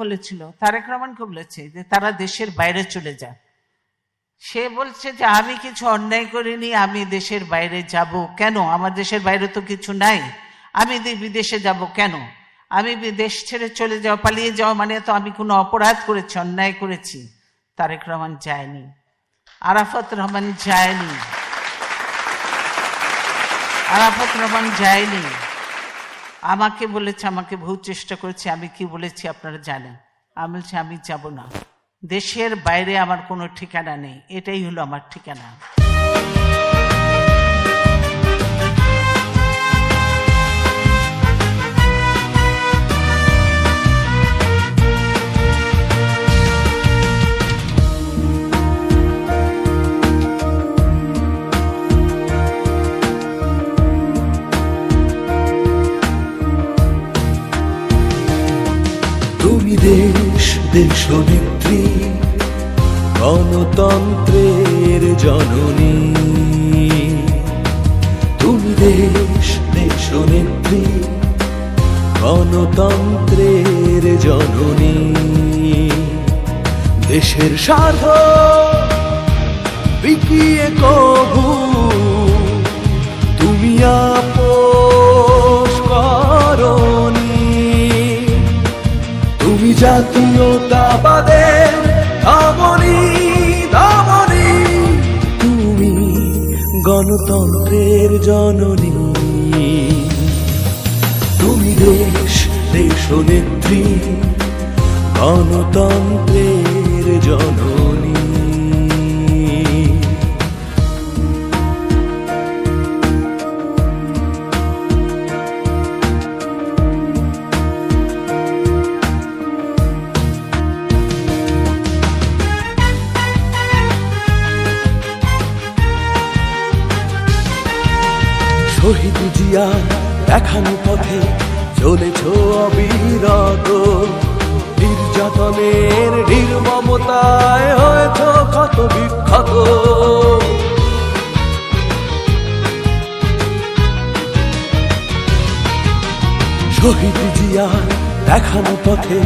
বলেছিল, তারেক রহমানকে বলেছে যে তারা দেশের বাইরে চলে যায় সে বলছে যে, আমি কিছু অন্যায় করিনি, আমি দেশের বাইরে যাব কেন? আমার দেশের বাইরে তো কিছু নাই। আমি বিদেশে যাব কেন? আমি দেশ ছেড়ে চলে যাওয়া, পালিয়ে যাওয়া মানে তো আমি কোনো অপরাধ করেছি, অন্যায় করেছি। তারেক রহমান যায়নি। আরাফাত রহমান যায়নি। আরাফত রহমান যায়নি। আমাকে বলেছে, আমাকে বহু চেষ্টা করেছে, আমি কি বলেছি আপনারা জানেন। আমি বলছি, আমি যাব না। দেশের বাইরে আমার কোনো ঠিকানা নেই। এটাই হলো আমার ঠিকানা। দেশ নেত্রী গণতন্ত্রের জননী। তুমি দেশ দেশ নেত্রী গণতন্ত্রের জননী। দেশের স্বার্থ বিকিয়ে কবু দামনি তুমি গণতন্ত্রের জননী। তুমি দেশ দেশ নেত্রী গণতন্ত্রের জননী। শহীদ জিয়া দেখানো পথে চলেছ অবিরত। নির্যাতনের নির্মমতায় হয়েছ ক্ষত বিক্ষত। শহীদ জিয়া দেখানো পথে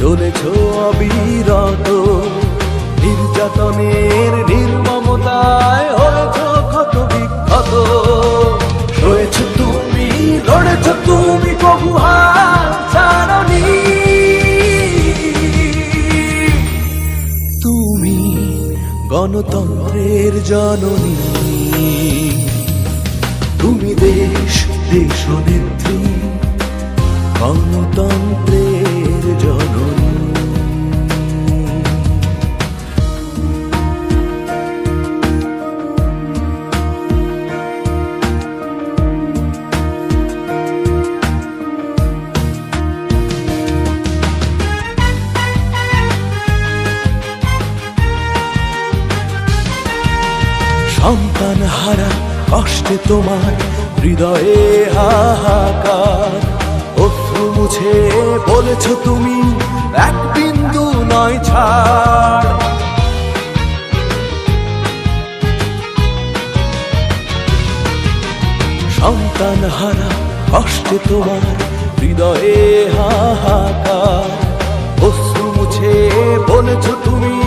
চলেছ অবিরত। নির্যাতনের লড়েছ তুমি ছাড়নি। তুমি গণতন্ত্রের জননী। তুমি দেশ দেশ নেত্রী। গণতন্ত্রের জননী। সন্তান হারা কষ্টে তোমার হৃদয়ে হাহাকার। অশ্রু মুছে বলেছ তুমি, এক বিন্দু নয় ছাড়। সন্তান হারা কষ্টে তোমার হৃদয়ে হাহাকার। অশ্রু মুছে বলেছ তুমি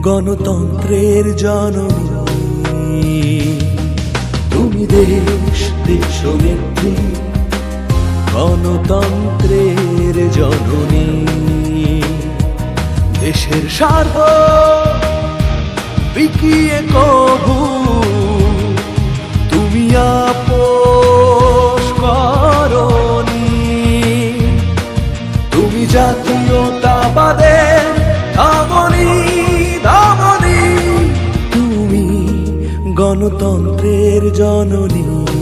গণতন্ত্রের জননী। তুমি দেশ দেশ নেত্রী গণতন্ত্রের জননী। দেশের সার্ব বিকিয়ে কবু জননী।